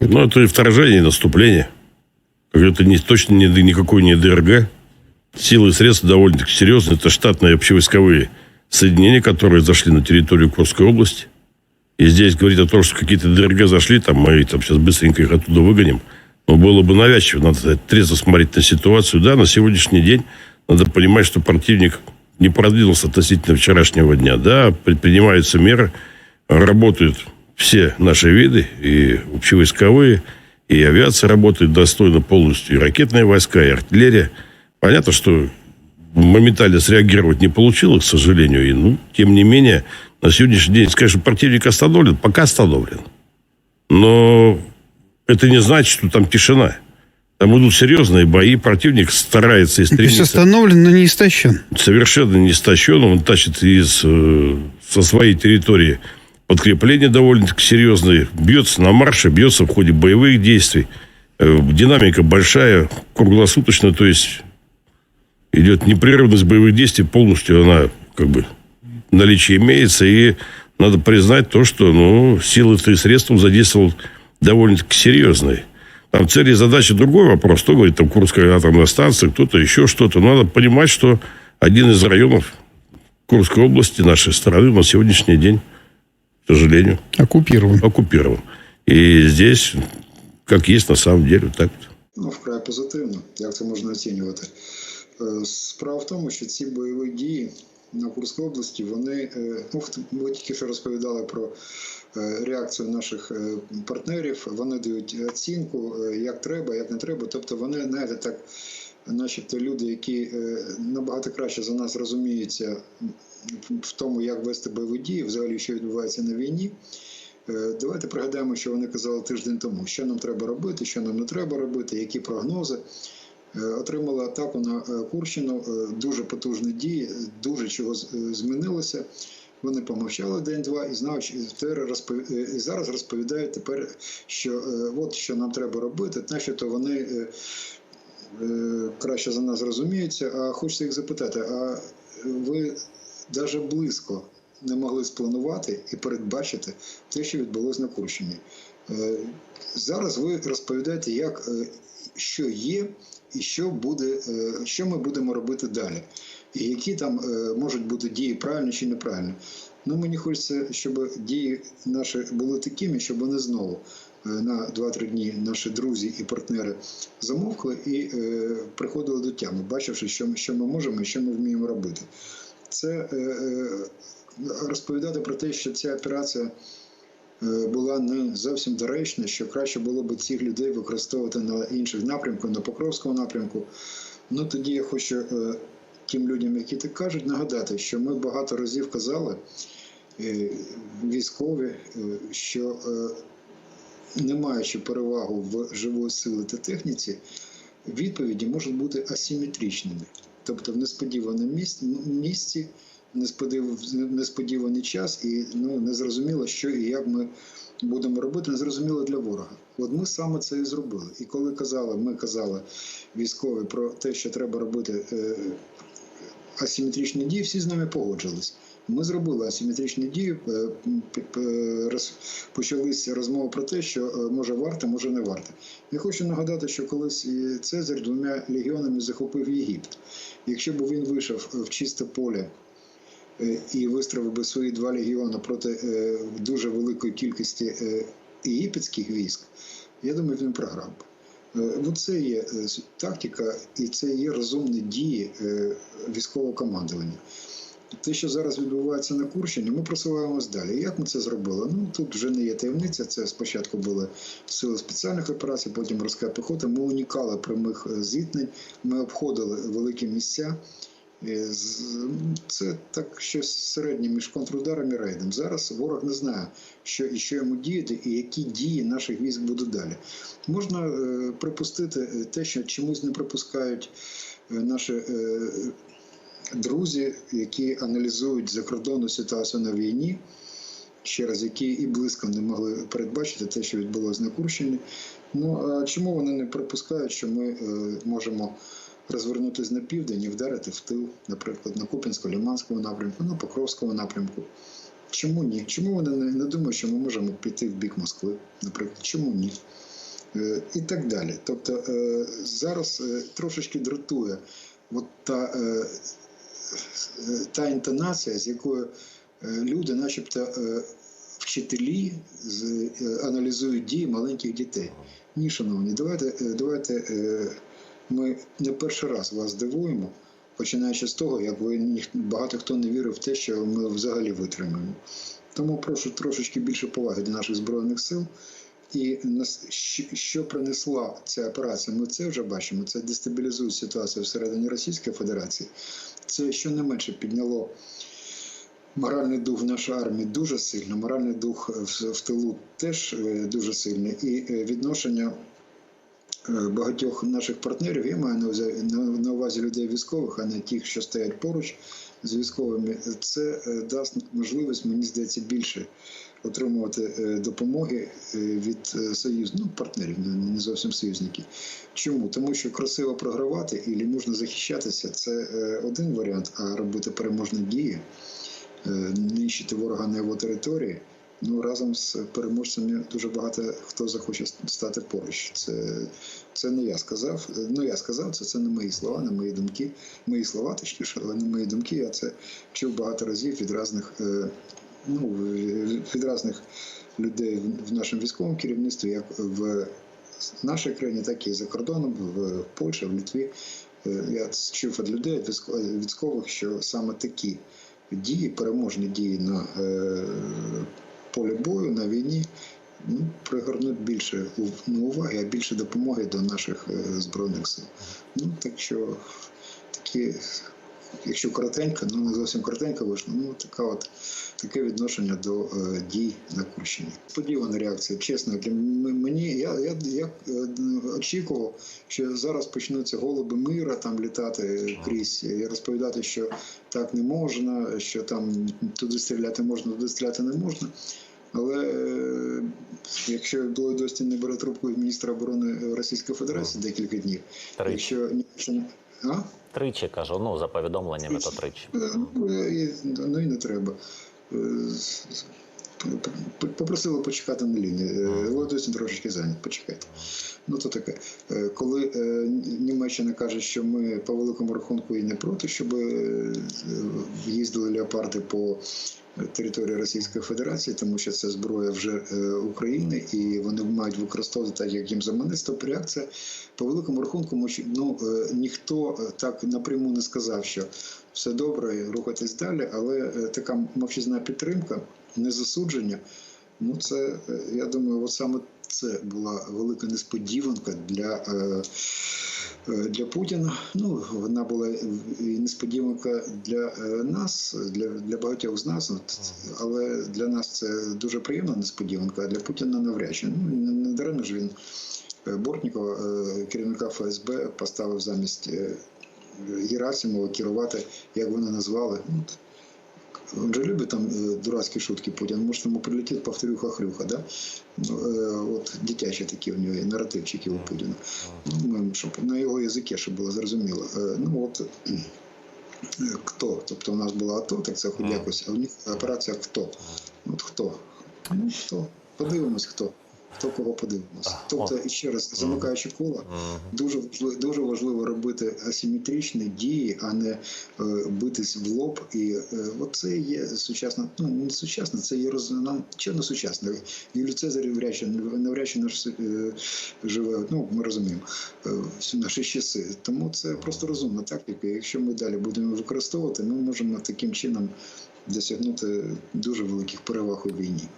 Ну, это и вторжение, и наступление. Это не, точно не, никакой не ДРГ. Силы и средства довольно-таки серьезные. Это штатные общевойсковые соединения, которые зашли на территорию Курской области. И здесь говорить о том, что какие-то ДРГ зашли, там мы там сейчас быстренько их оттуда выгоним. Но было бы навязчиво. Надо трезво смотреть на ситуацию. Да, на сегодняшний день надо понимать, что противник не продвинулся относительно вчерашнего дня. Да, предпринимаются меры, работают все наши виды, и общевойсковые, и авиация работает достойно полностью, и ракетные войска, и артиллерия. Понятно, что моментально среагировать не получилось, к сожалению. И, ну, тем не менее, на сегодняшний день, скажем, противник остановлен, пока остановлен. Но это не значит, что там тишина. Там идут серьезные бои, противник старается и То есть стремится. остановлен, но не истощен. Совершенно не истощен, он тащит из, э, со своей территории подкрепления довольно-таки серьезные, бьется на марше, бьется в ходе боевых действий. Э, Динамика большая, круглосуточно, то есть идет непрерывность боевых действий, полностью она как бы в наличии имеется, и надо признать то, что ну, силы и средства задействовал довольно-таки серьезные. Там цели и задачи другой вопрос. Кто говорит, там Курская атомная станция, кто-то еще что-то. Но надо понимать, что один из районов Курской области нашей страны на сегодняшний день, к сожалению, Оккупирован. оккупирован. И здесь, как есть на самом деле, так. Ну, вкрай позитивно, як це можна оцінювати. Е, Справа в тому, що ці бойові дії на Курській області, вони, е, ну, ви тільки що розповідали про е, реакцію наших партнерів, вони дають оцінку, як треба, як не треба. Тобто вони, знаєте, так, начебто люди, які е, набагато краще за нас розуміються в тому, як вести бойові дії, взагалі, що відбувається на війні. Е, Давайте пригадаємо, що вони казали тиждень тому, що нам треба робити, що нам не треба робити, які прогнози. Е, Отримали атаку на Курщину, дуже потужні дії, дуже чого змінилося. Вони помовчали день-два і знають, що і зараз розповідають тепер, що от що нам треба робити, начебто вони е, е, краще за нас розуміються. А хочеться їх запитати: а ви навіть близько не могли спланувати і передбачити те, що відбулося на Курщині? Е, Зараз ви розповідаєте, як е, що є, і що буде, е, що ми будемо робити далі, і які там е, можуть бути дії правильні чи неправильні. Ну мені хочеться, щоб дії наші були такими, щоб вони знову е, на 2-3 дні наші друзі і партнери замовкли і е, приходили до тями, бачивши, що, ми- можемо і що ми вміємо робити. Це е, е, розповідати про те, що ця операція е, була не зовсім доречна, що краще було б цих людей використовувати на інших напрямках, на Покровському напрямку. Ну тоді я хочу е, тим людям, які так кажуть, нагадати, що ми багато разів казали, е, військові, е, що е, не маючи перевагу в живої сили та техніці, відповіді можуть бути асиметричними. Тобто в несподіваному місці, місці несподіваний час, і ну, незрозуміло, що і як ми будемо робити, незрозуміло для ворога. От ми саме це і зробили. І коли казали, ми казали військові про те, що треба робити е, асиметричні дії, всі з нами погоджились. Ми зробили асиметричні дії, е, почалися розмови про те, що е, може варто, може не варто. Я хочу нагадати, що колись і Цезарь двома легіонами захопив Єгипт. Якщо б він вийшов в чисте поле е, і вистроїв би свої два легіони проти е, дуже великої кількості е, єгипетських військ, я думаю, він програв би. Е, Ну, це є е, тактика і це є розумні дії е, військового командування. Те, що зараз відбувається на Курщині, ми просуваємось далі. Як ми це зробили? Ну тут вже не є таємниця. Це спочатку були сили спеціальних операцій, потім морська піхота. Ми унікали прямих е, зіткнень, ми обходили великі місця. Е, Це так щось середнє між контрударом і рейдом. Зараз ворог не знає, що і що йому діяти, і які дії наших військ будуть далі. Можна е, припустити те, що чомусь не припускають наші друзі, які аналізують закордонну ситуацію на війні, ще раз, які і близько не могли передбачити те, що відбулося на Курщині. Ну а чому вони не припускають, що ми е, можемо розвернутися на південь і вдарити в тил, наприклад, на Куп'янсько-Лиманському напрямку, на Покровському напрямку? Чому ні? Чому вони не, думають, що ми можемо піти в бік Москви, наприклад? Чому ні? е, і так далі. Тобто е, зараз трошечки дратує от та, та інтонація, з якою е, люди, начебто, е, вчителі е, аналізують дії маленьких дітей. Ні, шановні, давайте, давайте ми не перший раз вас здивуємо, починаючи з того, як ви багато хто не вірив в те, що ми взагалі витримаємо. Тому прошу трошечки більше поваги до наших збройних сил. І що принесла ця операція? Ми це вже бачимо. Це дестабілізує ситуацію всередині Російської Федерації. Це щонайменше підняло моральний дух в нашій армії дуже сильно. Моральний дух в, в тилу теж е, дуже сильний. І е, відношення е, багатьох наших партнерів, я маю на увазі, людей військових, а не тих, що стоять поруч з військовими, це е, дасть можливість, мені здається, більше отримувати е, допомоги е, від е, союз, ну, партнерів, не зовсім союзників. Чому? Тому що красиво програвати і можна захищатися це один варіант, а робити переможні дії, нищити ворога на його території. Ну, разом з переможцями дуже багато хто захоче стати поруч. Це, це не я сказав. Ну, я сказав, це, це не мої слова, не мої думки. Мої слова, точніше, але не мої думки. Я це чув багато разів від різних, ну, від різних людей в нашому військовому керівництві, як в нашій країні, так і за кордоном, в Польщі, в Литві. Е, Я чув від людей, від військових, що саме такі дії, переможні дії на е, полі бою, на війні, ну, пригорнуть більше уваги, а більше допомоги до наших е, збройних сил. Ну, так що такі, якщо коротенько, ну не зовсім коротенько вийшло, ну така от таке відношення до е, дій на Курщині. Сподівана реакція, чесно, для мені я, я, я е, очікував, що зараз почнуться голуби мира там літати крізь і розповідати, що так не можна, що там туди стріляти можна, туди стріляти не можна. Але е, якщо Дості не бере трубку від міністра оборони Російської Федерації декілька днів, якщо ні- а? Тричі кажу, ну за повідомленнями то тричі. Е, ну, і- Ну не треба. Е, Попросили почекати на лінії. Е, Володимир трошечки зайнят, почекайте. Ну то таке. Коли Німеччина каже, що ми по великому рахунку і не проти, щоб їздили леопарди по території Російської Федерації, тому що це зброя вже е, України, і вони мають використовувати так, як їм заманеться, то реакція по великому рахунку, ну, е, ніхто е, так напряму не сказав, що все добре, рухайтесь далі, але така мовчазна підтримка, незасудження, ну це, я думаю, от саме це була велика несподіванка для. Для Путіна ну вона була несподіванка для е, нас, для, для багатьох з нас, але для нас це дуже приємна несподіванка, а для Путіна навряд чи. Ну не, даремно ж він е, Бортнікова, е, керівника ФСБ, поставив замість е, Герасимова керувати, як вони назвали. Ну, він же любить там дурацкие дурацькі шутки Путин, Може, ему прилетит повторюха-хрюха, да? Ну, е, от дитячі такі у нього і наративчики у Путіна. Ну, щоб на його язикі, щоб було зрозуміло. Е, ну от хто? Тобто у нас була АТО, так це хоч якось, а у них операція хто? От хто? Ну хто? Подивимось, хто. Хто кого подивимось. Тобто, і ще раз, замикаючи коло, дуже дуже важливо робити асиметричні дії, а не е, битись в лоб. І е, от це є сучасна, ну не сучасна, це є роз, нам не сучасна. Юлій Цезарь навряд чи, навряд чи наш е, живе. Ну ми розуміємо всі наші часи. Тому це просто розумна тактика. Якщо ми далі будемо використовувати, ми можемо таким чином досягнути дуже великих переваг у війні.